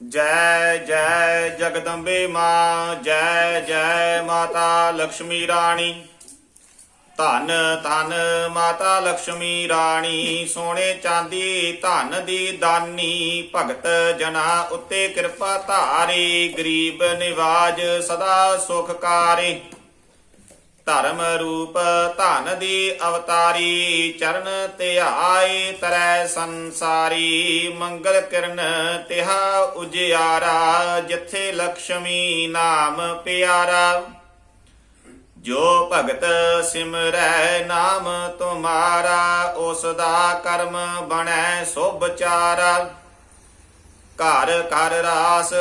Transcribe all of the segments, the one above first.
ਜੈ ਜੈ ਜਗਦੰਬੇ ਮਾਂ, ਜੈ ਜੈ ਮਾਤਾ ਲక్ష్ਮੀ ਰਾਣੀ। ਧਨ ਧਨ ਮਾਤਾ ਲక్ష్ਮੀ ਰਾਣੀ ਸੋਨੇ ਚਾਂਦੀ ਧਨ ਦੀ ਦਾਨੀ, ਭਗਤ ਜਨਾ ਉੱਤੇ ਕਿਰਪਾ ਧਾਰੀ, ਗਰੀਬ ਨਿਵਾਜ ਸਦਾ ਸੁਖ ਧਰਮ ਰੂਪ ਧਨ ਦੀ ਅਵਤਾਰੀ, ਚਰਨ ਧਿਆਏ ਤਰੈ ਸੰਸਾਰੀ, ਮੰਗਲ ਕਿਰਨ ਤਿਹਾ ਉਜਿਆਰਾ, ਜਿੱਥੇ ਲక్ష్ਮੀ ਨਾਮ ਪਿਆਰਾ। ਜੋ ਭਗਤ ਸਿਮਰੈ ਨਾਮ ਤੁਮਾਰਾ, ਉਸ ਦਾ ਕਰਮ ਬਣੈ ਸੁਭ ਚਾਰਾ ਘਰ ਘਰ ਰਾਸ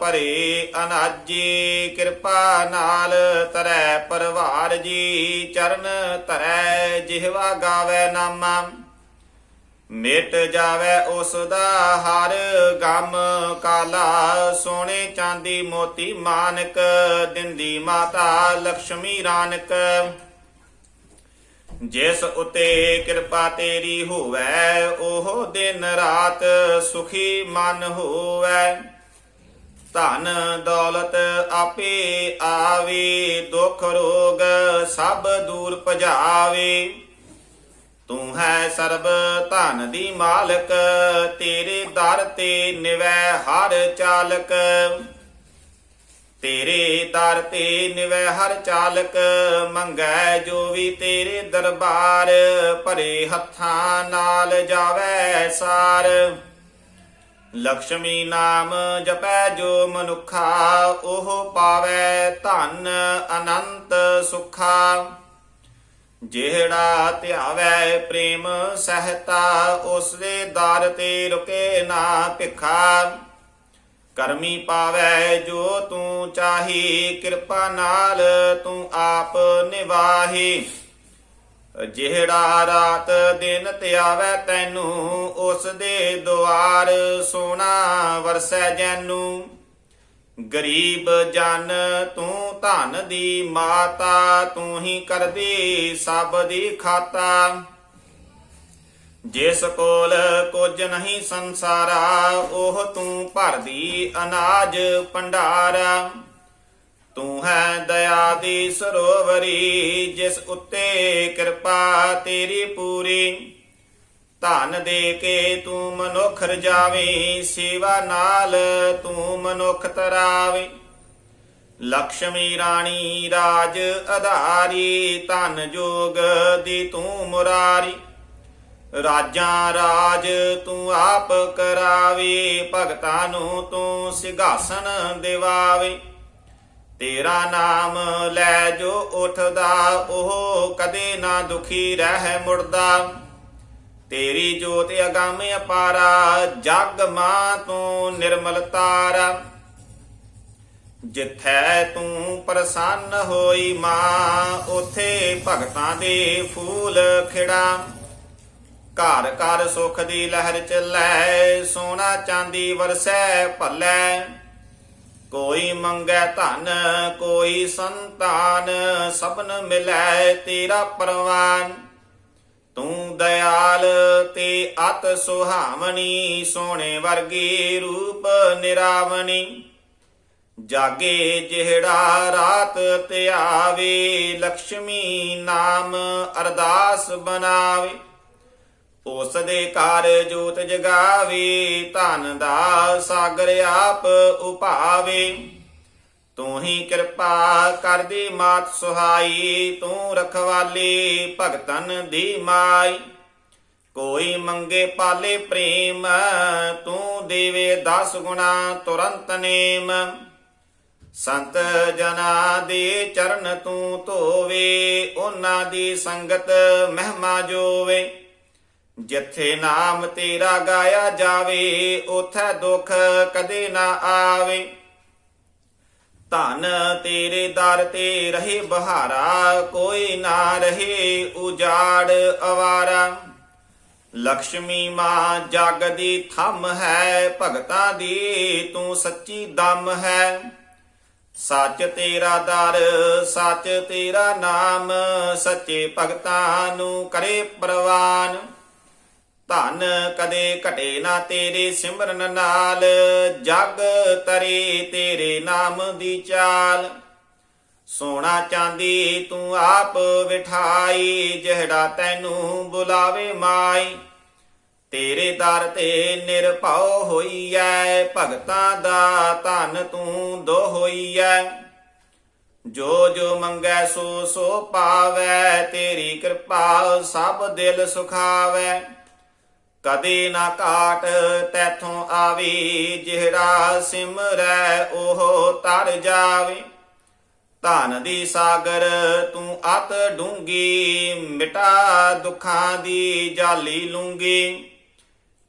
ਭਰੇ ਅਨਾਜੀ, ਕਿਰਪਾ ਨਾਲ ਤਰੈ ਪਰਵਾਰ ਜੀ, ਚਰਨ ਧਰੈ ਜਿਹਵਾ ਗਾਵੇ ਨਾਮਾ। ਮਿਟ ਜਾਵੇ ਉਸ ਦਾ ਹਰ ਗਮ ਕਾਲਾ ਸੋਨੇ ਚਾਂਦੀ ਮੋਤੀ ਮਾਨਕ, ਦਿੰਦੀ ਮਾਤਾ ਲక్ష్ਮੀ ਰਾਨਕ। ਜਿਸ ਉਤੇ ਕਿਰਪਾ ਤੇਰੀ ਹੋਵੇ, ਉਹ ਦਿਨ ਰਾਤ ਸੁਖੀ ਮਨ ਹੋਵੇ। ਧਨ ਦੌਲਤ ਆਪੇ ਆਵੇ, ਦੁੱਖ ਰੋਗ ਸਭ ਦੂਰ ਭਜਾਵੇ। ਤੂੰ ਹੈ ਸਰਬ ਧਨ ਦੀ ਮਾਲਕ, ਤੇਰੇ ਦਰ ਤੇ ਨਿਵੈ ਹਰ ਚਾਲਕ। ਤੇਰੇ ਦਰ ਤੇ ਨਿਵੈ ਹਰ ਚਾਲਕ, ਮੰਗੈ ਜੋ ਵੀ ਤੇਰੇ ਦਰਬਾਰ, ਭਰੇ ਹੱਥਾਂ ਨਾਲ ਜਾਵੇ ਸਾਰ। ਲక్ష్ਮੀ ਨਾਮ ਜਪੈ ਜੋ ਮਨੁਖਾ, ਉਹ ਪਾਵੈ ਧਨ ਅਨੰਤ ਸੁਖਾ। ਜਿਹੜਾ ਧਿਆਵੈ ਪ੍ਰੇਮ ਸਹਤਾ ਉਸ ਦੇ ਦਰ ਤੇ ਰੁਕੇ ਨਾ ਭਿਖਾ। ਕਰਮੀ ਪਾਵੈ ਜੋ ਤੂੰ ਚਾਹੀ, ਕਿਰਪਾ ਨਾਲ ਤੂੰ ਆਪ ਨਿਵਾਹੀ। ਜਿਹੜਾ ਰਾਤ ਦਿਨ ਧਿਆਵੈ ਤੈਨੂੰ, ਉਸ ਦੇ ਦੁਆਰ ਸੋਨਾ ਵਰਸੈ ਜੈਨੂੰ। ਗਰੀਬ ਜਨ ਤੂੰ ਧਨ ਦੀ ਮਾਤਾ, ਤੂੰ ਹੀ ਕਰਦੀ ਸਭ ਦੀ ਖਾਤਾ। ਜਿਸ ਕੋਲ ਕੁਝ ਨਹੀਂ ਸੰਸਾਰਾ, ਉਹ ਤੂੰ ਭਰਦੀ ਅਨਾਜ ਭੰਡਾਰਾ। ਤੂੰ ਹੈ ਦਇਆ ਦੀ ਸਰੋਵਰੀ, ਜਿਸ ਉੱਤੇ ਕਿਰਪਾ ਤੇਰੀ ਪੂਰੀ। ਧਨ ਦੇ ਕੇ ਤੂੰ ਮਨੁੱਖ ਰਜਾਵੇਂ, ਸੇਵਾ ਨਾਲ ਤੂੰ ਮਨੁੱਖ ਤਰਾਵੇਂ। ਲక్ష్ਮੀ ਰਾਣੀ ਰਾਜ ਆਧਾਰੀ ਧਨ ਜੋਗ ਦੀ ਤੂੰ ਮੁਰਾਰੀ। ਰਾਜਾਂ ਰਾਜ ਤੂੰ ਆਪ ਕਰਾਵੇ, ਭਗਤਾਂ ਨੂੰ ਤੂੰ ਸਿਘਾਸਨ ਦਿਵਾਵੇ। ਤੇਰਾ ਨਾਮ ਲੈ ਜੋ ਉਠਦਾ, ਉਹ ਕਦੇ ਨਾ ਦੁਖੀ ਰਹਿ ਮੁੜਦਾ। ਤੇਰੀ ਜੋਤ ਅਗੰਮ ਅਪਾਰਾ, ਜਗ ਮਾਂ ਤੂੰ ਨਿਰਮਲ ਤਾਰਾ। ਜਿੱਥੈ ਤੂੰ ਪ੍ਰਸੰਨ ਹੋਈ ਮਾਂ, ਉਥੇ ਭਗਤਾਂ ਦੇ ਫੂਲ ਖਿੜਾ। ਘਰ ਘਰ ਸੁਖ ਦੀ ਲਹਿਰ ਚੱਲੈ ਸੋਨਾ ਚਾਂਦੀ ਵਰਸੈ ਭੱਲੈ। ਕੋਈ ਮੰਗੈ ਧਨ, ਕੋਈ ਸੰਤਾਨ, ਸਭਨ ਮਿਲੈ ਤੇਰਾ ਪਰਵਾਨ। ਤੂੰ ਦਇਆਲ ਤੇ ਅਤ ਸੁਹਾਵਣੀ, ਸੋਹਣੇ ਵਰਗੀ ਰੂਪ ਨਿਰਾਵਣੀ। ਜਾਗੇ ਜਿਹੜਾ ਰਾਤ ਧਿਆਵੇ ਲక్ష్ਮੀ ਨਾਮ ਅਰਦਾਸ ਬਣਾਵੇ। ਉਸ ਦੇ ਘਰ ਜੋਤ ਜਗਾਵੇ, ਧਨ ਦਾ ਸਾਗਰ ਆਪ ਉਪਾਵੇ। ਤੂੰ ਹੀ ਕਿਰਪਾ ਕਰਦੀ ਮਾਤ ਸੁਹਾਈ, ਤੂੰ ਰਖਵਾਲੀ ਭਗਤਨ ਦੀ ਮਾਈ। ਕੋਈ ਮੰਗੇ ਪਾਲੇ ਪ੍ਰੇਮ, ਤੂੰ ਦੇਵੇ 10 ਗੁਣਾ ਤੁਰੰਤ ਨੇਮ। ਸੰਤ ਜਨਾ ਦੇ ਚਰਨ ਤੂੰ ਧੋਵੇ, ਉਹਨਾਂ ਦੀ ਸੰਗਤ ਮਹਿਮਾ ਜੋਵੇ। ਜਿੱਥੇ ਨਾਮ ਤੇਰਾ ਗਾਇਆ ਜਾਵੇ, ਉਥੇ ਦੁੱਖ ਕਦੇ ਨਾ ਆਵੇ। ਧਨ ਤੇਰੇ ਦਰ ਤੇ ਰਹੇ ਬਹਾਰਾ, ਕੋਈ ਨਾ ਰਹੇ ਉਜਾੜ ਅਵਾਰਾ। ਲక్ష్ਮੀ ਮਾਂ ਜਗ ਦੀ ਥੰਮ ਹੈ, ਭਗਤਾਂ ਦੀ ਤੂੰ ਸੱਚੀ ਦਮ ਹੈ। ਸੱਚ ਤੇਰਾ ਦਰ, ਸੱਚ ਤੇਰਾ ਨਾਮ, ਸੱਚੇ ਭਗਤਾਂ ਨੂੰ ਕਰੇ ਪ੍ਰਵਾਨ। ਧਨ ਕਦੇ ਘਟੇ ਨਾ ਤੇਰੇ ਸਿਮਰਨ ਨਾਲ, ਜਗ ਤਰੇ ਤੇਰੇ ਨਾਮ ਦੀ ਚਾਲ। ਸੋਨਾ ਚਾਂਦੀ ਤੂੰ ਆਪ ਵਿਠਾਈ, ਜਿਹੜਾ ਤੈਨੂੰ ਬੁਲਾਵੇ ਮਾਈ। ਤੇਰੇ ਦਰ ਤੇ ਨਿਰਭਉ ਹੋਈਐ ਭਗਤਾਂ ਦਾ ਧਨ ਤੂੰ ਦੋ ਹੋਈਐ ਜੋ ਜੋ ਮੰਗੈ ਸੋ ਸੋ ਪਾਵੈ, ਤੇਰੀ ਕਿਰਪਾ ਸਭ ਦਿਲ ਸੁਖਾਵੈ। ਕਦੇ ਨਾ ਕਾਟ, ਤੈਥੋਂ ਆਵੀ ਜਿਹੜਾ ਸਿਮਰੈ, ਉਹ ਤਰ ਜਾਵੇ। ਧਨ ਦੀ ਸਾਗਰ ਤੂੰ ਅਤ ਡੂੰਗੀ, ਮਿਟਾ ਦੁੱਖਾਂ ਦੀ ਜਾਲੀ ਲੂੰਗੀ।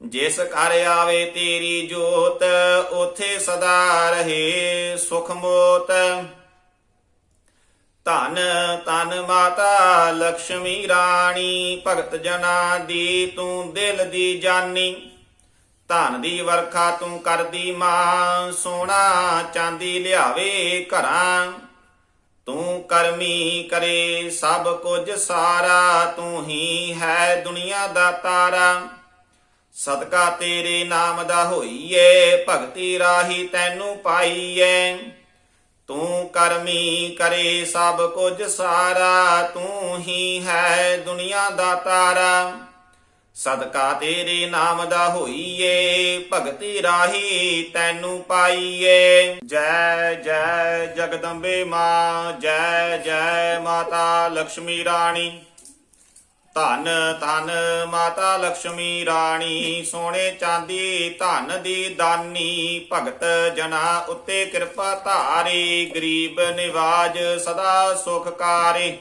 ਜਿਸ ਘਰ ਆਵੇ ਤੇਰੀ ਜੋਤ, ਉਥੇ ਸਦਾ ਰਹੇ ਸੁਖ ਮੋਤ ਧਨ ਤਨ ਮਾਤਾ ਲక్ష్ਮੀ ਰਾਣੀ, ਭਗਤ ਜਨਾ ਦੀ ਤੂੰ ਦਿਲ ਦੀ ਜਾਨੀ। ਧਨ ਦੀ ਵਰਖਾ ਤੂੰ ਕਰਦੀ ਮਾਂ, ਸੋਨਾ ਚਾਂਦੀ ਲਿਆਵੇ ਘਰਾਂ। ਤੂੰ ਕਰਮੀ ਕਰੇ ਸਭ ਕੁਝ ਸਾਰਾ, ਤੂੰ ਹੀ ਹੈ ਦੁਨੀਆ ਦਾ ਤਾਰਾ। ਸਦਕਾ ਤੇਰੇ ਨਾਮ ਦਾ ਹੋਈਏ, ਭਗਤੀ ਰਾਹੀ ਤੈਨੂੰ ਪਾਈਏ। ਤੂੰ ਕਰਮੀ ਕਰੇ ਸਭ ਕੁਝ ਸਾਰਾ, ਤੂੰ ਹੀ ਹੈ ਦੁਨੀਆ ਦਾ ਤਾਰਾ। ਸਦਕਾ ਤੇਰੇ ਨਾਮ ਦਾ ਹੋਈਏ, ਭਗਤੀ ਰਾਹੀ ਤੈਨੂੰ ਪਾਈਏ। ਜੈ ਜੈ ਜਗਦੰਬੇ ਮਾਂ, ਜੈ ਜੈ ਮਾਤਾ ਲక్ష్ਮੀ ਰਾਣੀ। ਧਨ ਧਨ ਮਾਤਾ ਲక్ష్ਮੀ ਰਾਣੀ ਸੋਨੇ ਚਾਂਦੀ ਧਨ ਦੀ ਦਾਨੀ, ਭਗਤ ਜਨਾ ਉੱਤੇ ਕਿਰਪਾ ਧਾਰੀ, ਗਰੀਬ ਨਿਵਾਜ ਸਦਾ ਸੁਖਕਾਰੇ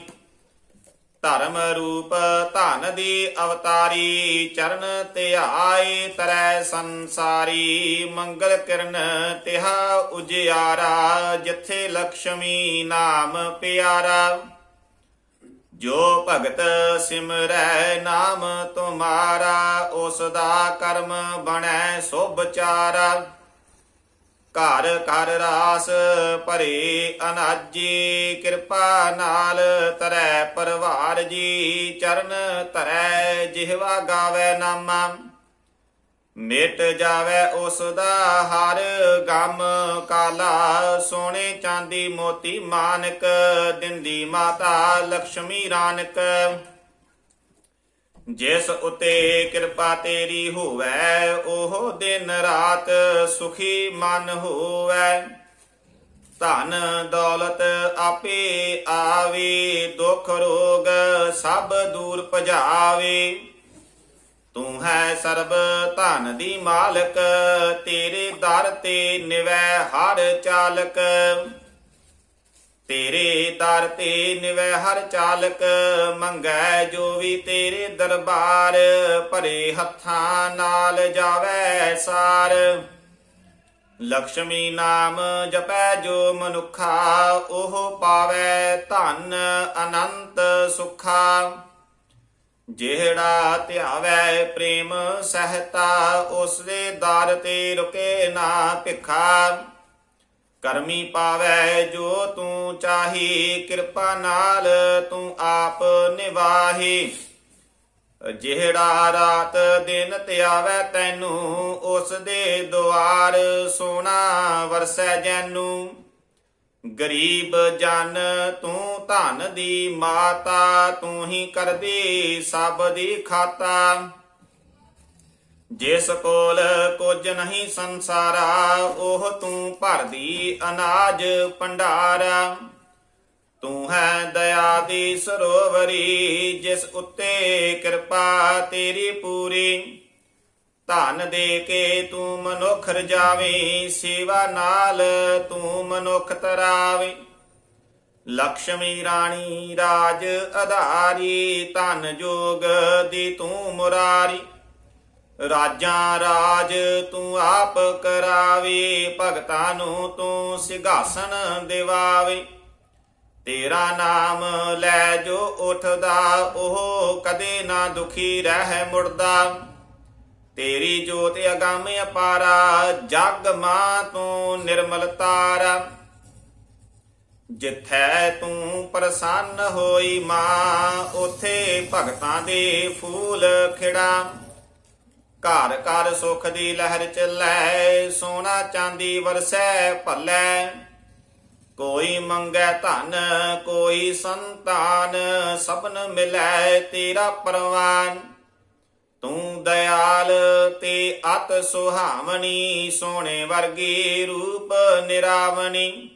ਧਰਮ ਰੂਪ ਧਨ ਦੀ ਅਵਤਾਰੀ, ਚਰਨ ਧਿਆਏ ਤਰੈ ਸੰਸਾਰੀ, ਮੰਗਲ ਕਿਰਨ ਤਿਹਾ ਉਜਿਆਰਾ, ਜਿਥੇ ਲక్ష్ਮੀ ਨਾਮ ਪਿਆਰਾ। ਜੋ ਭਗਤ ਸਿਮਰੈ ਨਾਮ ਤੁਮਾਰਾ ਉਸ ਦਾ ਕਰਮ ਬਣੈ ਸੁਭ ਚਾਰਾ। ਘਰ ਘਰ ਰਾਸ ਭਰੇ ਅਨਾਜੀ, ਕਿਰਪਾ ਨਾਲ ਤਰੈ ਪਰਵਾਰ ਜੀ, ਚਰਨ ਧਰੈ ਜਿਹਵਾ ਗਾਵੇ ਨਾਮਾ। ਮਿਟ ਜਾਵੇ ਉਸ ਦਾ ਹਰ ਗਮ ਕਾਲਾ। ਸੋਨੇ ਚਾਂਦੀ ਮੋਤੀ ਮਾਨਕ, ਦਿੰਦੀ ਮਾਤਾ ਲక్ష్ਮੀ ਰਾਨਕ। ਜਿਸ ਉਤੇ ਕਿਰਪਾ ਤੇਰੀ ਹੋਵੇ, ਉਹ ਦਿਨ ਰਾਤ ਸੁਖੀ ਮਨ ਹੋਵੇ। ਧਨ ਦੌਲਤ ਆਪੇ ਆਵੇ, ਦੁਖ ਰੋਗ ਸਭ ਦੂਰ ਭਜਾਵੇ। ਤੂੰ ਹੈ ਸਰਬ ਧਨ ਦੀ ਮਾਲਕ, ਤੇਰੇ ਦਰ ਤੇ ਨਿਵੈ ਹਰ ਚਾਲਕ। ਤੇਰੇ ਦਰ ਤੇ ਨਿਵੈ ਹਰ ਚਾਲਕ, ਮੰਗੈ ਜੋ ਵੀ ਤੇਰੇ ਦਰਬਾਰ, ਭਰੇ ਹੱਥਾਂ ਨਾਲ ਜਾਵੇ ਸਾਰ। ਲక్ష్ਮੀ ਨਾਮ ਜਪੈ ਜੋ ਮਨੁਖਾ, ਉਹ ਪਾਵੇ ਧਨ ਅਨੰਤ ਸੁਖਾ। ਜਿਹੜਾ ਧਿਆਵੈ ਪ੍ਰੇਮ ਸਹਤਾ ਉਸ ਦੇ ਦਰ ਤੇ ਰੁਕੇ ਨਾ ਭਿਖਾ। ਕਰਮੀ ਪਾਵੈ ਜੋ ਤੂੰ ਚਾਹੀ, ਕਿਰਪਾ ਨਾਲ ਤੂੰ ਆਪ ਨਿਵਾਹੀ। ਜਿਹੜਾ ਰਾਤ ਦਿਨ ਧਿਆਵੈ ਤੈਨੂੰ ਉਸ ਦੇ ਦੁਆਰ ਸੋਨਾ ਵਰਸੈ ਜੈਨੂੰ। ਗਰੀਬ ਜਨ ਤੂੰ ਧਨ ਦੀ ਮਾਤਾ, ਤੂੰ ਹੀ ਕਰਦੀ ਸਭ ਦੀ ਖਾਤਾ। ਜਿਸ ਕੋਲ ਕੁਝ ਨਹੀਂ ਸੰਸਾਰਾ, ਉਹ ਤੂੰ ਭਰਦੀ ਅਨਾਜ ਭੰਡਾਰਾ। ਤੂੰ ਹੈ ਦਇਆ ਦੀ ਸਰੋਵਰੀ, ਜਿਸ ਉੱਤੇ ਕਿਰਪਾ ਤੇਰੀ ਪੂਰੀ। ਧਨ ਦੇ ਕੇ ਤੂੰ ਮਨੁੱਖ ਰਜਾਵੇਂ, ਸੇਵਾ ਨਾਲ ਤੂੰ ਮਨੁੱਖ ਤਰਾਵੇਂ। ਲక్ష్ਮੀ ਰਾਣੀ ਰਾਜ ਆਧਾਰੀ ਧਨ ਜੋਗ ਦੀ ਤੂੰ ਮੁਰਾਰੀ। ਰਾਜਾਂ ਰਾਜ ਤੂੰ ਆਪ ਕਰਾਵੇ, ਭਗਤਾਂ ਨੂੰ ਤੂੰ ਸਿਘਾਸਨ ਦਿਵਾਵੇ। ਤੇਰਾ ਨਾਮ ਲੈ ਜੋ ਉਠਦਾ, ਉਹ ਕਦੇ ਨਾ ਦੁਖੀ ਰਹਿ ਮੁੜਦਾ। ਤੇਰੀ ਜੋਤ ਅਗੰਮ ਅਪਾਰਾ, ਜਗ ਮਾਂ ਤੂੰ ਨਿਰਮਲ ਤਾਰਾ। ਜਿੱਥੈ ਤੂੰ ਪ੍ਰਸੰਨ ਹੋਈ ਮਾਂ, ਉਥੇ ਭਗਤਾਂ ਦੇ ਫੂਲ ਖਿੜਾ। ਘਰ ਘਰ ਸੁਖ ਦੀ ਲਹਿਰ ਚੱਲੈ ਸੋਨਾ ਚਾਂਦੀ ਵਰਸੈ ਭੱਲੈ। ਕੋਈ ਮੰਗੈ ਧਨ, ਕੋਈ ਸੰਤਾਨ, ਸਭਨ ਮਿਲੈ ਤੇਰਾ ਪਰਵਾਨ। ਤੂੰ ਦਇਆਲ ਤੇ ਅਤ ਸੁਹਾਵਣੀ, ਸੋਹਣੇ ਵਰਗੇ ਰੂਪ ਨਿਰਾਵਣੀ।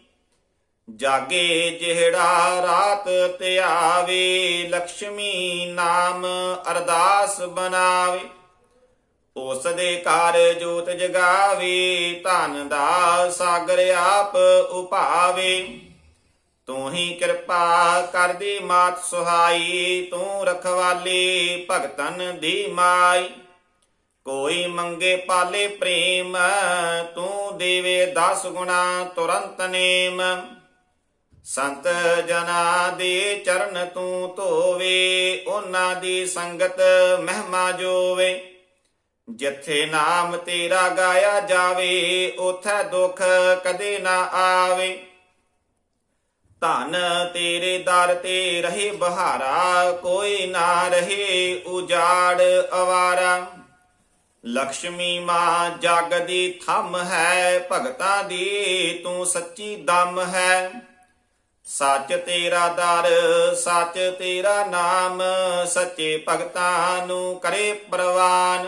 ਜਾਗੇ ਜਿਹੜਾ ਰਾਤ ਧਿਆਵੇ ਲక్ష్ਮੀ ਨਾਮ ਅਰਦਾਸ ਬਣਾਵੇ। ਉਸ ਦੇ ਘਰ ਜੋਤ ਜਗਾਵੇ, ਧਨ ਦਾ ਸਾਗਰ ਆਪ ਉਭਾਵੇ ਤੂੰ ਹੀ ਕਿਰਪਾ ਕਰਦੀ ਮਾਤ ਸੁਹਾਈ, ਤੂੰ ਰਖਵਾਲੀ ਭਗਤਨ ਦੀ ਮਾਈ। ਕੋਈ ਮੰਗੇ ਪਾਲੇ ਪ੍ਰੇਮ, ਤੂੰ ਦੇਵੇ 10 ਗੁਣਾ ਤੁਰੰਤ ਨੇਮ। ਸੰਤ ਜਨਾ ਦੇ ਚਰਨ ਤੂੰ ਧੋਵੇ, ਉਹਨਾਂ ਦੀ ਸੰਗਤ ਮਹਿਮਾ ਜੋਵੇ। ਜਿੱਥੇ ਨਾਮ ਤੇਰਾ ਗਾਇਆ ਜਾਵੇ, ਉਥੇ ਦੁੱਖ ਕਦੇ ਨਾ ਆਵੇ। ਧਨ ਤੇਰੇ ਦਰ ਤੇ ਰਹੇ ਬਹਾਰਾ, ਕੋਈ ਨਾ ਰਹੇ ਉਜਾੜ ਅਵਾਰਾ। ਲక్ష్ਮੀ ਮਾਂ, ਜਗ ਦੀ ਥੰਮ ਹੈ, ਭਗਤਾਂ ਦੀ ਤੂੰ ਸੱਚੀ ਦਮ ਹੈ। ਸੱਚ ਤੇਰਾ ਦਰ, ਸੱਚ ਤੇਰਾ ਨਾਮ, ਸੱਚੇ ਭਗਤਾਂ ਨੂੰ ਕਰੇ ਪ੍ਰਵਾਨ।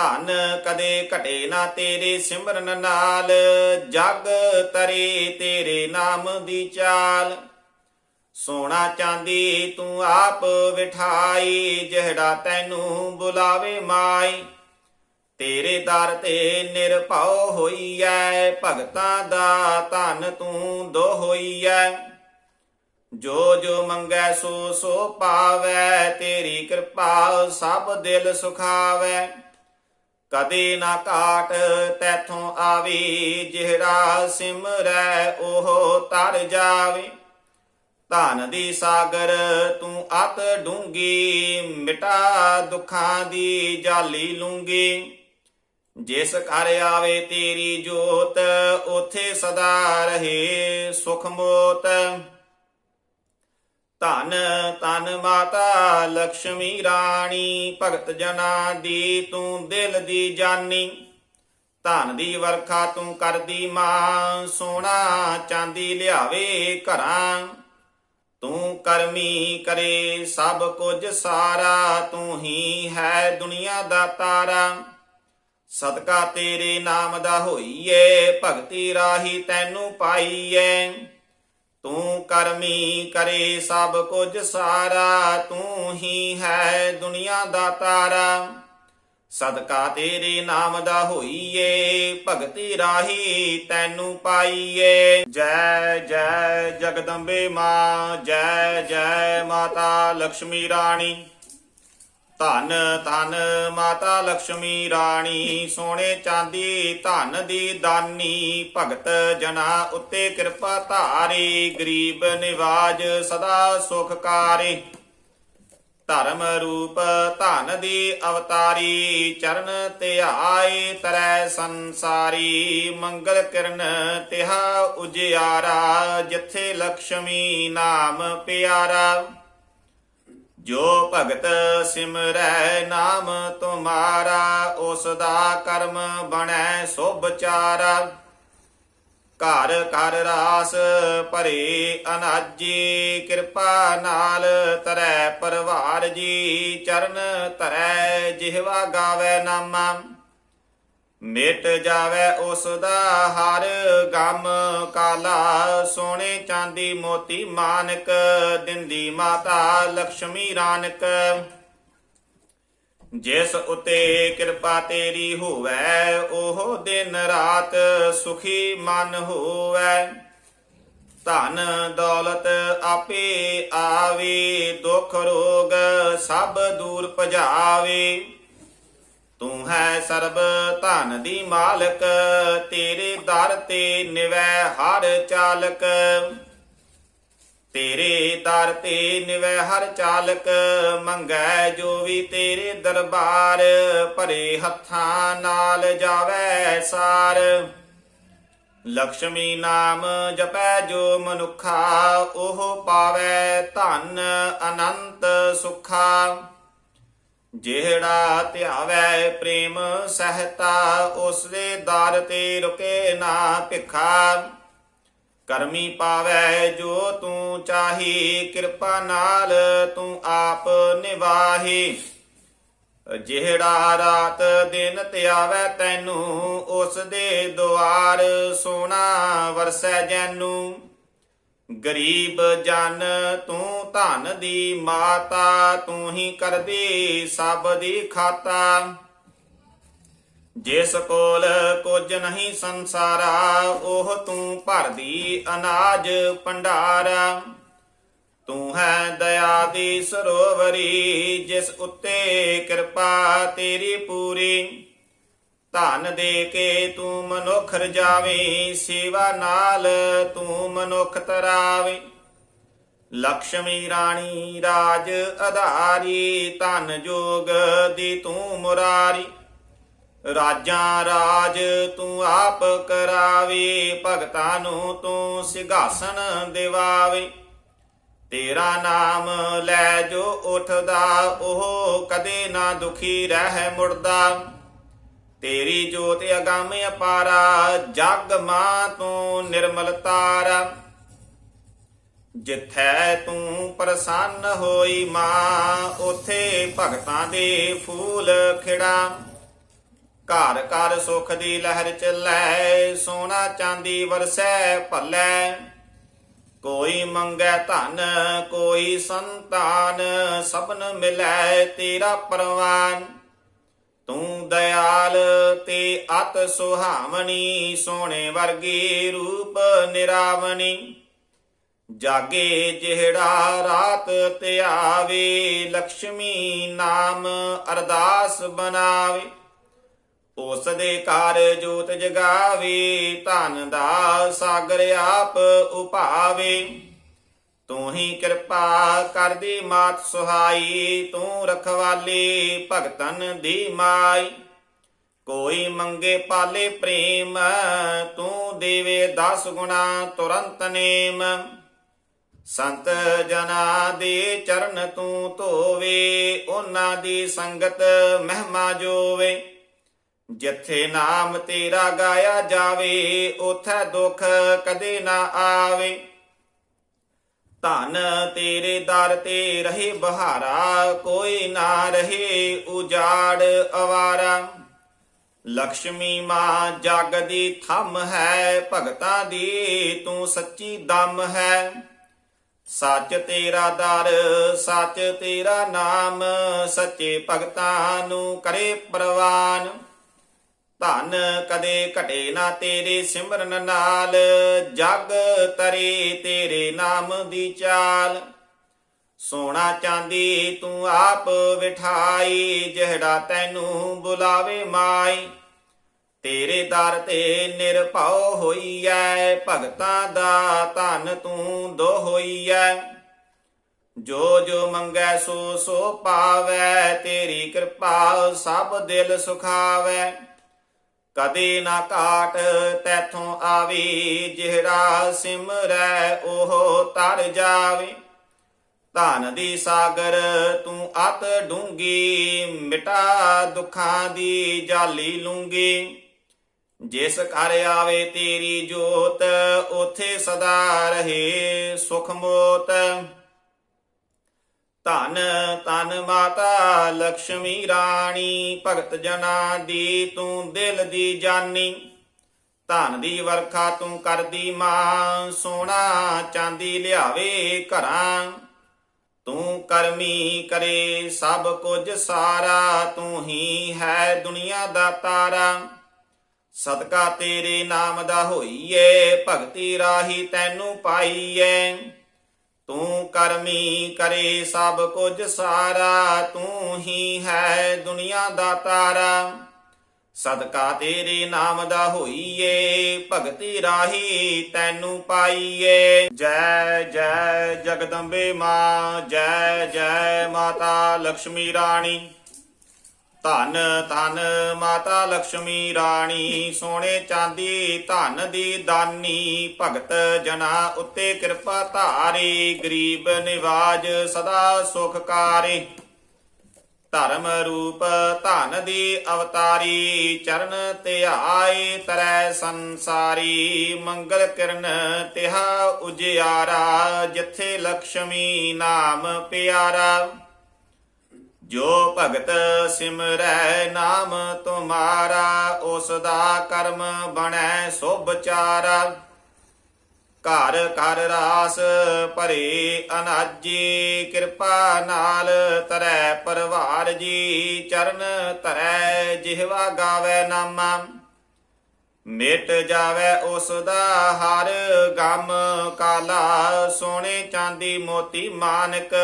ਧਨ ਕਦੇ ਘਟੇ ਨਾ ਤੇਰੇ ਸਿਮਰਨ ਨਾਲ, ਜਗ ਤਰੇ ਤੇਰੇ ਨਾਮ ਦੀ ਚਾਲ। ਸੋਨਾ ਚਾਂਦੀ ਤੂੰ ਆਪ ਵਿਠਾਈ, ਜਿਹੜਾ ਤੈਨੂੰ ਬੁਲਾਵੇ ਮਾਈ। ਤੇਰੇ ਦਰ ਤੇ ਨਿਰਭਉ ਹੋਈਐ ਭਗਤਾਂ ਦਾ ਧਨ ਤੂੰ ਦੋ ਹੋਈਐ ਜੋ ਜੋ ਮੰਗੈ ਸੋ ਸੋ ਪਾਵੈ, ਤੇਰੀ ਕਿਰਪਾ ਸਭ ਦਿਲ ਸੁਖਾਵੈ। ਕਦੇ ਨਾ ਕਾਟ ਤੈਥੋਂ ਆਵੀ, ਜਿਹੜਾ ਸਿਮਰੈ ਉਹ ਤਰ ਜਾਵੇ। ਧਨ ਦੀ ਸਾਗਰ ਤੂੰ ਅਤ ਡੂੰਗੀ, ਮਿਟਾ ਦੁੱਖਾਂ ਦੀ ਜਾਲੀ ਲੂੰਗੀ। ਜਿਸ ਘਰ ਆਵੇ ਤੇਰੀ ਜੋਤ, ਉਥੇ ਸਦਾ ਰਹੇ ਸੁਖ ਮੋਤ ਧਨ ਤਨ ਮਾਤਾ ਲక్ష్ਮੀ ਰਾਣੀ, ਭਗਤ ਜਨਾ ਦੀ ਤੂੰ ਦਿਲ ਦੀ ਜਾਨੀ। ਧਨ ਦੀ ਵਰਖਾ ਤੂੰ ਕਰਦੀ ਮਾਂ, ਸੋਨਾ ਚਾਂਦੀ ਲਿਆਵੇ ਘਰਾਂ। ਤੂੰ ਕਰਮੀ ਕਰੇ ਸਭ ਕੁਝ ਸਾਰਾ, ਤੂੰ ਹੀ ਹੈ ਦੁਨੀਆ ਦਾ ਤਾਰਾ। ਸਦਕਾ ਤੇਰੇ ਨਾਮ ਦਾ ਹੋਈਏ, ਭਗਤੀ ਰਾਹੀ ਤੈਨੂੰ ਪਾਈਏ। ਤੂੰ ਕਰਮੀ ਕਰੇ ਸਭ ਕੁਝ ਸਾਰਾ, ਤੂੰ ਹੀ ਹੈ ਦੁਨੀਆ ਦਾ ਤਾਰਾ। ਸਦਕਾ ਤੇਰੇ ਨਾਮ ਦਾ ਹੋਈਏ, ਭਗਤੀ ਰਾਹੀ ਤੈਨੂੰ ਪਾਈਏ। ਜੈ ਜੈ ਜਗਦੰਬੇ ਮਾਂ, ਜੈ ਜੈ ਮਾਤਾ ਲక్ష్ਮੀ ਰਾਣੀ। ਧਨ ਧਨ ਮਾਤਾ ਲక్ష్ਮੀ ਰਾਣੀ ਸੋਨੇ ਚਾਂਦੀ ਧਨ ਦੀ ਦਾਨੀ, ਭਗਤ ਜਨਾ ਉੱਤੇ ਕਿਰਪਾ ਧਾਰੀ, ਗਰੀਬ ਨਿਵਾਜ ਸਦਾ ਸੁਖਕਾਰੇ ਧਰਮ ਰੂਪ ਧਨ ਦੀ ਅਵਤਾਰੀ, ਚਰਨ ਧਿਆਏ ਤਰੈ ਸੰਸਾਰੀ, ਮੰਗਲ ਕਿਰਨ ਤਿਹਾ ਉਜਿਆਰਾ, ਜਿਥੇ ਲక్ష్ਮੀ ਨਾਮ ਪਿਆਰਾ। ਜੋ ਭਗਤ ਸਿਮਰੈ ਨਾਮ ਤੁਮਾਰਾ ਉਸ ਦਾ ਕਰਮ ਬਣੈ ਸੁਭ ਚਾਰਾ। ਘਰ ਘਰ ਰਾਸ ਭਰੇ ਅਨਾਜੀ, ਕਿਰਪਾ ਨਾਲ ਤਰੈ ਪਰਵਾਰ ਜੀ, ਚਰਨ ਤਰੈ ਜਿਹਵਾ ਗਾਵੇ ਨਾਮਾ। ਮਿਟ ਜਾਵੇ ਉਸ ਦਾ ਹਰ ਗਮ ਕਾਲਾ। ਸੋਨੇ ਚਾਂਦੀ ਮੋਤੀ ਮਾਨਕ, ਦਿੰਦੀ ਮਾਤਾ ਲక్ష్ਮੀ ਰਾਨਕ। ਜਿਸ ਉਤੇ ਕਿਰਪਾ ਤੇਰੀ ਹੋਵੇ, ਉਹ ਦਿਨ ਰਾਤ ਸੁਖੀ ਮਨ ਹੋਵੇ। ਧਨ ਦੌਲਤ ਆਪੇ ਆਵੇ, ਦੁਖ ਰੋਗ ਸਭ ਦੂਰ ਭਜਾਵੇ। ਤੂੰ ਹੈ ਸਰਬ ਧਨ ਦੀ ਮਾਲਕ, ਤੇਰੇ ਦਰ ਤੇ ਨਿਵੈ ਹਰ ਚਾਲਕ। ਤੇਰੇ ਦਰ ਤੇ ਨਿਵੈ ਹਰ ਚਾਲਕ, ਮੰਗੈ ਜੋ ਵੀ ਤੇਰੇ ਦਰਬਾਰ, ਭਰੇ ਹੱਥਾਂ ਨਾਲ ਜਾਵੇ ਸਾਰ। ਲక్ష్ਮੀ ਨਾਮ ਜਪੈ ਜੋ ਮਨੁੱਖਾ, ਉਹ ਪਾਵੇ ਧਨ ਅਨੰਤ ਸੁਖਾ। ਜਿਹੜਾ ਧਿਆਵੈ ਪ੍ਰੇਮ ਸਹਤਾ ਉਸ ਦੇ ਦਰ ਤੇ ਰੁਕੇ ਨਾ ਭਿਖਾ। ਕਰਮੀ ਪਾਵੈ ਜੋ ਤੂੰ ਚਾਹੀ, ਕਿਰਪਾ ਨਾਲ ਤੂੰ ਆਪ ਨਿਵਾਹੀ। ਜਿਹੜਾ ਰਾਤ ਦਿਨ ਧਿਆਵੈ ਤੈਨੂੰ ਉਸ ਦੇ ਦੁਆਰ ਸੋਨਾ ਵਰਸੈ ਜੈਨੂੰ। ਗਰੀਬ ਜਨ ਤੂੰ ਧਨ ਦੀ ਮਾਤਾ, ਤੂੰ ਹੀ ਕਰਦੀ ਸਭ ਦੀ ਖਾਤਾ। ਜਿਸ ਕੋਲ ਕੁਝ ਨਹੀਂ ਸੰਸਾਰਾ, ਉਹ ਤੂੰ ਭਰਦੀ ਅਨਾਜ ਭੰਡਾਰਾ। ਤੂੰ ਹੈ ਦਇਆ ਦੀ ਸਰੋਵਰੀ, ਜਿਸ ਉੱਤੇ ਕਿਰਪਾ ਤੇਰੀ ਪੂਰੀ। ਧਨ ਦੇ ਕੇ ਤੂੰ ਮਨੁੱਖ ਰਜਾਵੇਂ, ਸੇਵਾ ਨਾਲ ਤੂੰ ਮਨੁੱਖ ਤਰਾਵੇਂ। ਲక్ష్ਮੀ ਰਾਣੀ ਰਾਜ ਆਧਾਰੀ ਧਨ ਜੋਗ ਦੀ ਤੂੰ ਮੁਰਾਰੀ। ਰਾਜਾਂ ਰਾਜ ਤੂੰ ਆਪ ਕਰਾਵੇ, ਭਗਤਾਂ ਨੂੰ ਤੂੰ ਸਿਘਾਸਨ ਦਿਵਾਵੇ। ਤੇਰਾ ਨਾਮ ਲੈ ਜੋ ਉਠਦਾ, ਉਹ ਕਦੇ ਨਾ ਦੁਖੀ ਰਹਿ ਮੁੜਦਾ। ਤੇਰੀ ਜੋਤ ਅਗੰਮ ਅਪਾਰਾ, ਜਗ ਮਾਂ ਤੂੰ ਨਿਰਮਲ ਤਾਰਾ। ਜਿੱਥੈ ਤੂੰ ਪ੍ਰਸੰਨ ਹੋਈ ਮਾਂ, ਉਥੇ ਭਗਤਾਂ ਦੇ ਫੂਲ ਖਿੜਾ। ਘਰ ਘਰ ਸੁਖ ਦੀ ਲਹਿਰ ਚੱਲੈ ਸੋਨਾ ਚਾਂਦੀ ਵਰਸੈ ਭੱਲੈ। ਕੋਈ ਮੰਗੈ ਧਨ, ਕੋਈ ਸੰਤਾਨ, ਸਭਨ ਮਿਲੈ ਤੇਰਾ ਪਰਵਾਨ। ਤੂੰ ਦਇਆਲ ਤੇ ਅਤ ਸੁਹਾਵਣੀ, ਸੋਹਣੇ ਵਰਗੇ ਰੂਪ ਨਿਰਾਵਣੀ। ਜਾਗੇ ਜਿਹੜਾ ਰਾਤ ਧਿਆਵੇ ਲక్ష్ਮੀ ਨਾਮ ਅਰਦਾਸ ਬਣਾਵੇ। ਉਸ ਦੇ ਘਰ ਜੋਤ ਜਗਾਵੇ, ਧਨ ਦਾ ਸਾਗਰ ਆਪ ਉਪਾਵੇ। ਤੂੰ ਹੀ ਕਿਰਪਾ ਕਰਦੀ ਮਾਤ ਸੁਹਾਈ, ਤੂੰ ਰਖਵਾਲੀ ਭਗਤਨ ਦੀ ਮਾਈ। ਕੋਈ ਮੰਗੇ ਪਾਲੇ ਪ੍ਰੇਮ, ਤੂੰ ਦੇਵੇ 10 ਗੁਣਾ ਤੁਰੰਤ ਨੇਮ। ਸੰਤ ਜਨਾ ਦੇ ਚਰਨ ਤੂੰ ਧੋਵੇ, ਉਹਨਾਂ ਦੀ ਸੰਗਤ ਮਹਿਮਾ ਜੋਵੇ। ਜਿੱਥੇ ਨਾਮ ਤੇਰਾ ਗਾਇਆ ਜਾਵੇ, ਉਥੇ ਦੁੱਖ ਕਦੇ ਨਾ ਆਵੇ। ਧਨ ਤੇਰੇ ਦਰ ਤੇ ਰਹੇ ਬਹਾਰਾ, ਕੋਈ ਨਾ ਰਹੇ ਉਜਾੜ ਅਵਾਰਾ। ਲక్ష్ਮੀ ਮਾਂ ਜਗ ਦੀ ਥੰਮ ਹੈ, ਭਗਤਾਂ ਦੀ ਤੂੰ ਸੱਚੀ ਦਮ ਹੈ। ਸੱਚ ਤੇਰਾ ਦਰ, ਸੱਚ ਤੇਰਾ ਨਾਮ, ਸੱਚੇ ਭਗਤਾਂ ਨੂੰ ਕਰੇ ਪ੍ਰਵਾਨ। ਧਨ ਕਦੇ ਘਟੇ ਨਾ ਤੇਰੇ ਸਿਮਰਨ ਨਾਲ, ਜਗ ਤਰੇ ਤੇਰੇ ਨਾਮ ਦੀ ਚਾਲ। ਸੋਨਾ ਚਾਂਦੀ ਤੂੰ ਆਪ ਵਿਠਾਈ, ਜਿਹੜਾ ਤੈਨੂੰ ਬੁਲਾਵੇ ਮਾਈ। ਤੇਰੇ ਦਰ ਤੇ ਨਿਰਭਉ ਹੋਈਐ ਭਗਤਾਂ ਦਾ ਧਨ ਤੂੰ ਦੋ ਹੋਈਐ ਜੋ ਜੋ ਮੰਗੈ ਸੋ ਸੋ ਪਾਵੈ, ਤੇਰੀ ਕਿਰਪਾ ਸਭ ਦਿਲ ਸੁਖਾਵੈ। ਕਦੇ ਨਾ ਕਾਟ ਤੈਥੋਂ ਆਵੀ, ਜਿਹੜਾ ਸਿਮਰੈ ਉਹ ਤਰ ਜਾਵੇ। ਧਨ ਦੀ ਸਾਗਰ ਤੂੰ ਅਤ ਡੂੰਗੀ, ਮਿਟਾ ਦੁੱਖਾਂ ਦੀ ਜਾਲੀ ਲੂੰਗੀ। ਜਿਸ ਘਰ ਆਵੇ ਤੇਰੀ ਜੋਤ, ਉਥੇ ਸਦਾ ਰਹੇ ਸੁਖ ਮੋਤ। ਧਨ ਤਨ ਮਾਤਾ ਲక్ష్ਮੀ ਰਾਣੀ, ਭਗਤ ਜਨਾ ਦੀ ਤੂੰ ਦਿਲ ਦੀ ਜਾਨੀ। ਧਨ ਦੀ ਵਰਖਾ ਤੂੰ ਕਰਦੀ ਮਾਂ, ਸੋਨਾ ਚਾਂਦੀ ਲਿਆਵੇ ਘਰਾਂ। ਤੂੰ ਕਰਮੀ ਕਰੇ ਸਭ ਕੁਝ ਸਾਰਾ, ਤੂੰ ਹੀ ਹੈ ਦੁਨੀਆ ਦਾ ਤਾਰਾ। ਸਦਕਾ ਤੇਰੇ ਨਾਮ ਦਾ ਹੋਈਏ, ਭਗਤੀ ਰਾਹੀ ਤੈਨੂੰ ਪਾਈਏ। ਤੂੰ ਕਰਮੀ ਕਰੇ ਸਭ ਕੁਝ ਸਾਰਾ, ਤੂੰ ਹੀ ਹੈ ਦੁਨੀਆ ਦਾ ਤਾਰਾ। ਸਦਕਾ ਤੇਰੇ ਨਾਮ ਦਾ ਹੋਈਏ, ਭਗਤੀ ਰਾਹੀ ਤੈਨੂੰ ਪਾਈਏ। ਜੈ ਜੈ ਜਗਦੰਬੇ ਮਾਂ, ਜੈ ਜੈ ਮਾਤਾ ਲక్ష్ਮੀ ਰਾਣੀ। ਧਨ ਧਨ ਮਾਤਾ ਲక్ష్ਮੀ ਰਾਣੀ ਸੋਨੇ ਚਾਂਦੀ ਧਨ ਦੀ ਦਾਨੀ, ਭਗਤ ਜਨਾ ਉੱਤੇ ਕਿਰਪਾ ਧਾਰੇ, ਗਰੀਬ ਨਿਵਾਜ ਸਦਾ ਸੁਖਕਾਰੇ ਧਰਮ ਰੂਪ ਧਨ ਦੀ ਅਵਤਾਰੀ, ਚਰਨ ਧਿਆਏ ਤਰੈ ਸੰਸਾਰੀ, ਮੰਗਲ ਕਿਰਨ ਤਿਹਾ ਉਜਿਆਰਾ, ਜਿਥੇ ਲక్ష్ਮੀ ਨਾਮ ਪਿਆਰਾ। ਜੋ ਭਗਤ ਸਿਮਰੈ ਨਾਮ ਤੁਮਾਰਾ ਉਸ ਦਾ ਕਰਮ ਬਣੈ ਸੁਭ ਚਾਰਾ। ਘਰ ਘਰ ਰਾਸ ਭਰੇ ਅਨਾਜੀ, ਕਿਰਪਾ ਨਾਲ ਤਰੈ ਪਰਵਾਰ ਜੀ, ਚਰਨ ਤਰੈ ਜਿਹਵਾ ਗਾਵੇ ਨਾਮਾ। ਮਿਟ ਜਾਵੇ ਉਸ ਦਾ ਹਰ ਗਮ ਕਾਲਾ। ਸੋਨੇ ਚਾਂਦੀ ਮੋਤੀ ਮਾਨਕ,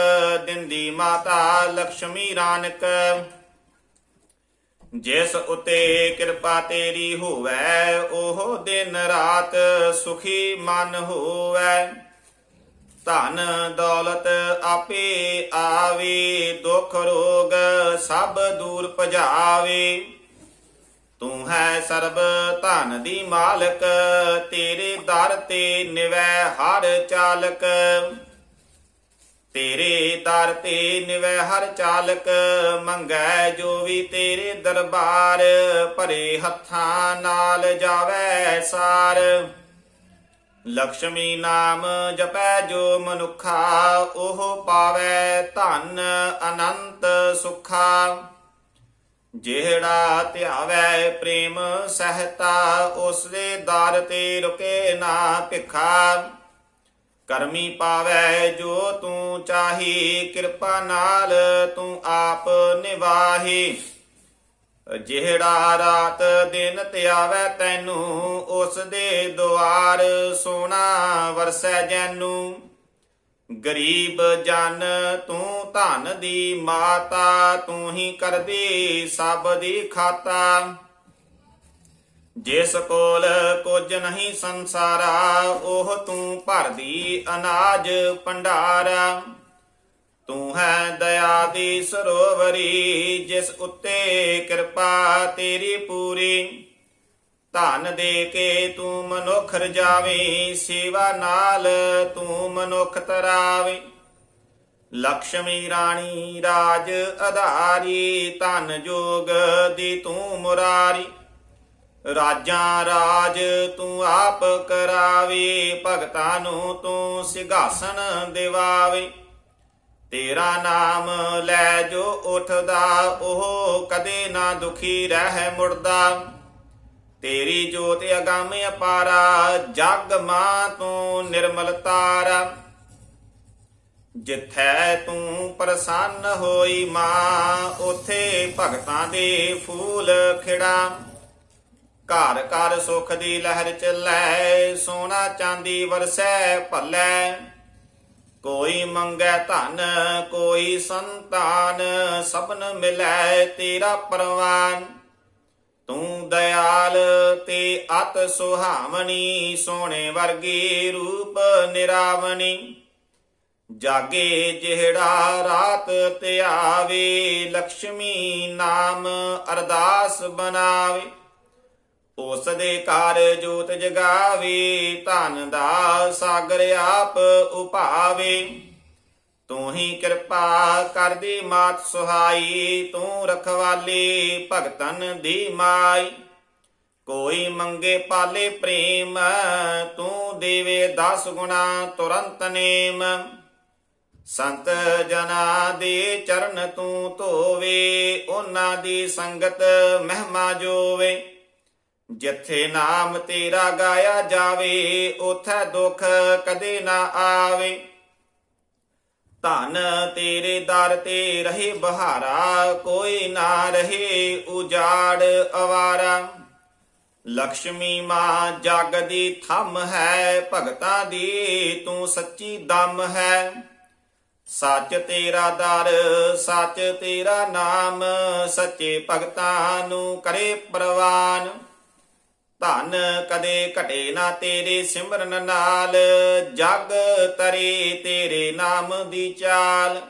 ਦਿੰਦੀ ਮਾਤਾ ਲక్ష్ਮੀ ਰਾਨਕ। ਜਿਸ ਉਤੇ ਕਿਰਪਾ ਤੇਰੀ ਹੋਵੇ, ਉਹ ਦਿਨ ਰਾਤ ਸੁਖੀ ਮਨ ਹੋਵੇ। ਧਨ ਦੌਲਤ ਆਪੇ ਆਵੇ, ਦੁਖ ਰੋਗ ਸਭ ਦੂਰ ਭਜਾਵੇ। ਤੂੰ ਹੈ ਸਰਬ ਧਨ ਦੀ ਮਾਲਕ, ਤੇਰੇ ਦਰ ਤੇ ਨਿਵੈ ਹਰ ਚਾਲਕ। ਤੇਰੇ ਦਰ ਤੇ ਨਿਵੈ ਹਰ ਚਾਲਕ, ਮੰਗੈ ਜੋ ਵੀ ਤੇਰੇ ਦਰਬਾਰ, ਭਰੇ ਹੱਥਾਂ ਨਾਲ ਜਾਵੇ ਸਾਰ। ਲక్ష్ਮੀ ਨਾਮ ਜਪੈ ਜੋ ਮਨੁਖਾ, ਉਹ ਪਾਵੇ ਧਨ ਅਨੰਤ ਸੁਖਾ। ਜਿਹੜਾ ਧਿਆਵੇ ਪ੍ਰੇਮ ਸਹਤਾ, ਉਸਦੇ ਦਰ ਤੇ ਰੁਕੇ ਨਾ ਭਿਖਾ। ਕਰਮੀ ਪਾਵੈ ਜੋ ਤੂੰ ਚਾਹੀ, ਕਿਰਪਾ ਨਾਲ ਤੂੰ ਆਪ ਨਿਵਾਹੀ। ਜਿਹੜਾ ਰਾਤ ਦਿਨ ਧਿਆਵੇ ਤੈਨੂੰ ਉਸ ਦੇ ਦੁਆਰ ਸੋਨਾ ਵਰਸੈ ਜੈਨੂੰ। ਗਰੀਬ ਜਨ ਤੂੰ ਧਨ ਦੀ ਮਾਤਾ, ਤੂੰ ਹੀ ਕਰਦੀ ਸਭ ਦੀ ਖਾਤਾ। ਜਿਸ ਕੋਲ ਕੁਝ ਨਹੀਂ ਸੰਸਾਰਾ, ਉਹ ਤੂੰ ਭਰਦੀ ਅਨਾਜ ਭੰਡਾਰਾ। ਤੂੰ ਹੈ ਦਇਆ ਦੀ ਸਰੋਵਰੀ, ਜਿਸ ਉੱਤੇ ਕਿਰਪਾ ਤੇਰੀ ਪੂਰੀ। ਧਨ ਦੇ ਕੇ ਤੂੰ ਮਨੁੱਖ ਰਜਾਵੇਂ, ਸੇਵਾ ਨਾਲ ਤੂੰ ਮਨੁੱਖ ਤਰਾਵੇਂ। ਲక్ష్ਮੀ ਰਾਣੀ ਰਾਜ ਆਧਾਰੀ ਧਨ ਜੋਗ ਦੀ ਤੂੰ ਮੁਰਾਰੀ। ਰਾਜਾਂ ਰਾਜ ਤੂੰ ਆਪ ਕਰਾਵੇ, ਭਗਤਾਂ ਨੂੰ ਤੂੰ ਸਿਘਾਸਨ ਦਿਵਾਵੇ। ਤੇਰਾ ਨਾਮ ਲੈ ਜੋ ਉਠਦਾ, ਉਹ ਕਦੇ ਨਾ ਦੁਖੀ ਰਹਿ ਮੁੜਦਾ। ਤੇਰੀ ਜੋਤ ਅਗੰਮ ਅਪਾਰਾ, ਜਗ ਮਾਂ ਤੂੰ ਨਿਰਮਲ ਤਾਰਾ। ਜਿੱਥੈ ਤੂੰ ਪ੍ਰਸੰਨ ਹੋਈ ਮਾਂ, ਉਥੇ ਭਗਤਾਂ ਦੇ ਫੂਲ ਖਿੜਾ। ਘਰ ਘਰ ਸੁਖ ਦੀ ਲਹਿਰ ਚੱਲੈ ਸੋਨਾ ਚਾਂਦੀ ਵਰਸੈ ਭੱਲੈ। ਕੋਈ ਮੰਗੈ ਧਨ, ਕੋਈ ਸੰਤਾਨ, ਸਭਨ ਮਿਲੈ ਤੇਰਾ ਪਰਵਾਨ। ਤੂੰ ਦਇਆਲ ਤੇ ਅਤ ਸੁਹਾਵਣੀ, ਸੋਹਣੇ ਵਰਗੇ ਰੂਪ ਨਿਰਾਵਣੀ। ਜਾਗੇ ਜਿਹੜਾ ਰਾਤ ਧਿਆਵੇ ਲక్ష్ਮੀ ਨਾਮ ਅਰਦਾਸ ਬਣਾਵੇ। ਉਸ ਦੇ ਘਰ ਜੋਤ ਜਗਾਵੇ, ਧਨ ਦਾ ਸਾਗਰ ਆਪ ਉਪਾਵੇ। ਤੂੰ ਹੀ ਕਿਰਪਾ ਕਰਦੀ ਮਾਤ ਸੁਹਾਈ, ਤੂੰ ਰਖਵਾਲੀ ਭਗਤਨ ਦੀ ਮਾਈ। ਕੋਈ ਮੰਗੇ ਪਾਲੇ ਪ੍ਰੇਮ, ਤੂੰ ਦੇਵੇ ਦਸ ਗੁਣਾ ਤੁਰੰਤ ਨੇਮ। ਸੰਤ ਜਨਾ ਦੇ ਚਰਨ ਤੂੰ ਧੋਵੇ, ਉਹਨਾਂ ਦੀ ਸੰਗਤ ਮਹਿਮਾ ਜੋਵੇ। ਜਿੱਥੇ ਨਾਮ ਤੇਰਾ ਗਾਇਆ ਜਾਵੇ, ਉਥੇ ਦੁੱਖ ਕਦੇ ਨਾ ਆਵੇ। ਧਨ ਤੇਰੇ ਦਰ ਤੇ ਰਹੇ ਬਹਾਰਾ, ਕੋਈ ਨਾ ਰਹੇ ਉਜਾੜ ਅਵਾਰਾ। ਲక్ష్ਮੀ ਮਾਂ ਜਗ ਦੀ ਥੰਮ ਹੈ, ਭਗਤਾਂ ਦੀ ਤੂੰ ਸੱਚੀ ਦਮ ਹੈ। ਸੱਚ ਤੇਰਾ ਦਰ, ਸੱਚ ਤੇਰਾ ਨਾਮ, ਸੱਚੇ ਭਗਤਾਂ ਨੂੰ ਕਰੇ ਪ੍ਰਵਾਨ। ਧਨ ਕਦੇ ਘਟੇ ਨਾ ਤੇਰੇ ਸਿਮਰਨ ਨਾਲ, ਜਗ ਤਰੇ ਤੇਰੇ ਨਾਮ ਦੀ ਚਾਲ।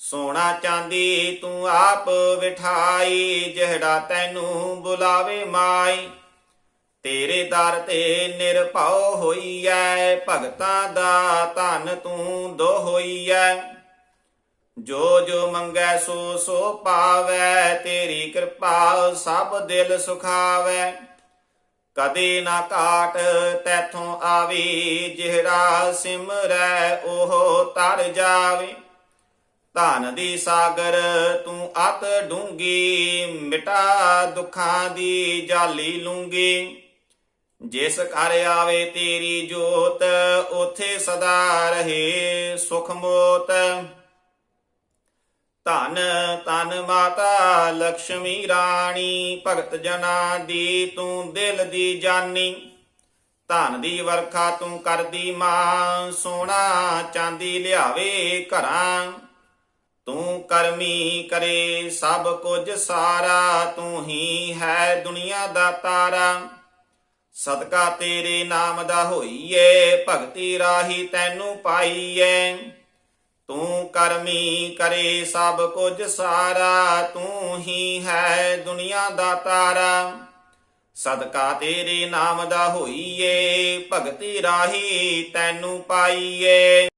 ਸੋਨਾ ਚਾਂਦੀ ਤੂੰ ਆਪ ਵਿਠਾਈ, ਜਿਹੜਾ ਤੈਨੂੰ ਬੁਲਾਵੇ ਮਾਈ। ਤੇਰੇ ਦਰ ਤੇ ਨਿਰਭਉ ਹੋਈਐ ਭਗਤਾਂ ਦਾ ਧਨ ਤੂੰ ਦੋ ਹੋਈਐ ਜੋ ਜੋ ਮੰਗੈ ਸੋ ਸੋ ਪਾਵੈ, ਤੇਰੀ ਕਿਰਪਾ ਸਭ ਦਿਲ ਸੁਖਾਵੈ। ਕਦੇ ਨਾ ਕਾਟ ਤੈਥੋਂ ਆਵੀ, ਜਿਹੜਾ ਸਿਮਰੈ ਉਹ ਤਰ ਜਾਵੇ। ਧਨ ਦੀ ਸਾਗਰ ਤੂੰ ਅਤ ਡੂੰਗੀ, ਮਿਟਾ ਦੁੱਖਾਂ ਦੀ ਜਾਲੀ ਲੂੰਗੀ। ਜਿਸ ਘਰ ਆਵੇ ਤੇਰੀ ਜੋਤ, ਉਥੇ ਸਦਾ ਰਹੇ ਸੁਖ ਮੋਤ ਧਨ ਤਨ ਮਾਤਾ ਲక్ష్ਮੀ ਰਾਣੀ, ਭਗਤ ਜਨਾ ਦੀ ਤੂੰ ਦਿਲ ਦੀ ਜਾਨੀ। ਧਨ ਦੀ ਵਰਖਾ ਤੂੰ ਕਰਦੀ ਮਾਂ, ਸੋਨਾ ਚਾਂਦੀ ਲਿਆਵੇ ਘਰਾਂ। ਤੂੰ ਕਰਮੀ ਕਰੇ ਸਭ ਕੁਝ ਸਾਰਾ, ਤੂੰ ਹੀ ਹੈ ਦੁਨੀਆ ਦਾ ਤਾਰਾ। ਸਦਕਾ ਤੇਰੇ ਨਾਮ ਦਾ ਹੋਈਏ, ਭਗਤੀ ਰਾਹੀ ਤੈਨੂੰ ਪਾਈਏ। ਤੂੰ ਕਰਮੀ ਕਰੇ ਸਭ ਕੁਝ ਸਾਰਾ, ਤੂੰ ਹੀ ਹੈ ਦੁਨੀਆ ਦਾ ਤਾਰਾ। ਸਦਕਾ ਤੇਰੇ ਨਾਮ ਦਾ ਹੋਈਏ, ਭਗਤੀ ਰਾਹੀ ਤੈਨੂੰ ਪਾਈਏ।